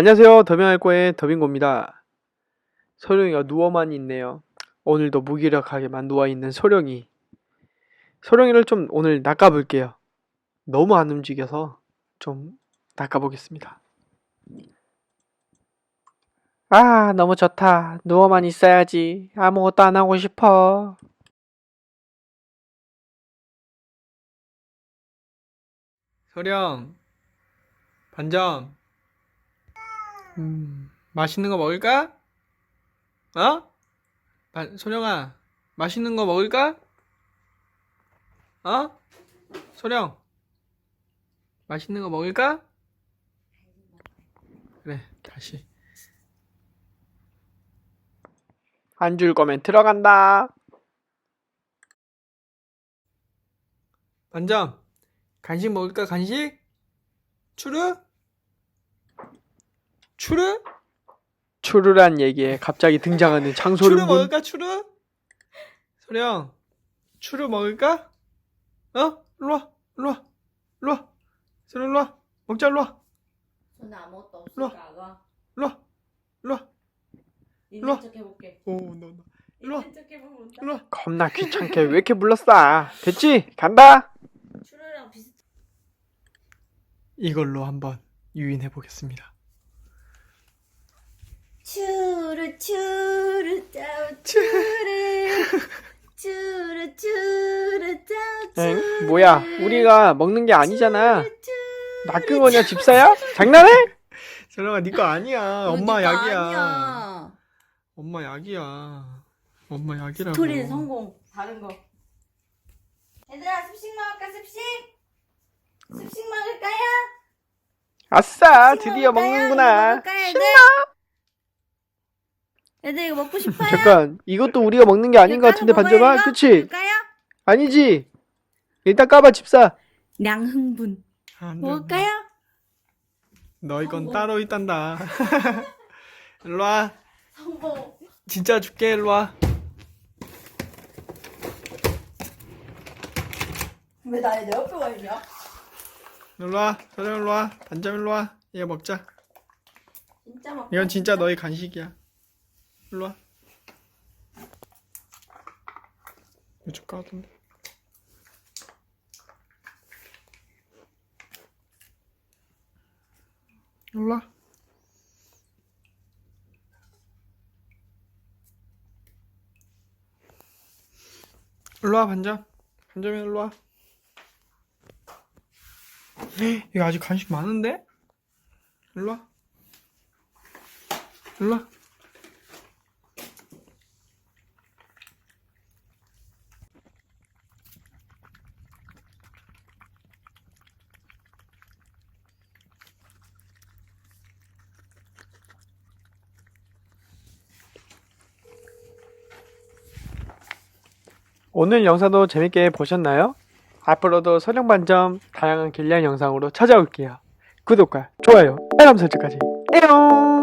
안녕하세요. 더빙할거의 더빙고입니다. 소령이가 누워만 있네요. 오늘도 무기력하게만 누워있는 소령이. 소령이를 좀 오늘 낚아볼게요. 너무 안 움직여서 좀 낚아보겠습니다. 아, 너무 좋다. 누워만 있어야지. 아무것도 안 하고 싶어. 소령, 반점. 음, 맛있는 거 먹을까? 어? 반, 소령아, 맛있는 거 먹을까? 어? 소령, 맛있는 거 먹을까? 그래, 다시. 안 줄 거면 들어간다. 반점, 간식 먹을까, 간식? 추르? 추르? 추르란 얘기에 갑자기 등장하는 장소름군. 먹을까 추루? 소령 추루 먹을까? 어? 일로 와 일로 와 일로 와 소령 일로 와 먹자 일로 와 저는 아무것도 일로 없으니까 와. 일로 와 일로 와 일로 와. 있는 척 해볼게. 오너 너. 일로 와. 있는 척 해보면 온다. 일로 와 겁나 귀찮게 왜 이렇게 불렀어? 됐지? 간다. 추르랑 비슷. 이걸로 한번 유인해 보겠습니다 추르 추르 짜우 추르 추르 추르 짜우 추르. 엥? 뭐야? 우리가 먹는 게 아니잖아. 추르, 추르, 낚은 거냐 집사야? 장난해? 소령아 네거 아니야 엄마 그러니까 약이야 아니야. 엄마 약이야 엄마 약이라고 스토리는 성공. 다른 거. 얘들아 습식 먹을까 습식? 습식 먹을까요? 아싸, 드디어? 먹는구나. 먹을까요, 애들? 애들 이거 먹고 싶어요? 잠깐, 이것도 우리가 먹는 게 아닌 것 같은데 반점아, 이거? 그치? 먹을까요? 아니지? 일단 까봐 집사. 량흥분 안 돼. 먹을까요? 너 이건 성공. 따로 있단다 일로 와 성공. 진짜 줄게 일로 와 왜 나의 내 옆에 와 있냐? 일로와 소령 일로 와 반점 일로와 이거 먹자 진짜 먹. 이건 진짜 너의 간식이야. 일로 와. 좀 까던데. 일로 와. 일로 와 반점. 반점이 일로 와. 이거 아직 간식 많은데? 일로 와. 일로 와. 오늘 영상도 재밌게 보셨나요? 앞으로도 소령반점 다양한 길리안 영상으로 찾아올게요. 구독과 좋아요, 알람 설정까지. 에용!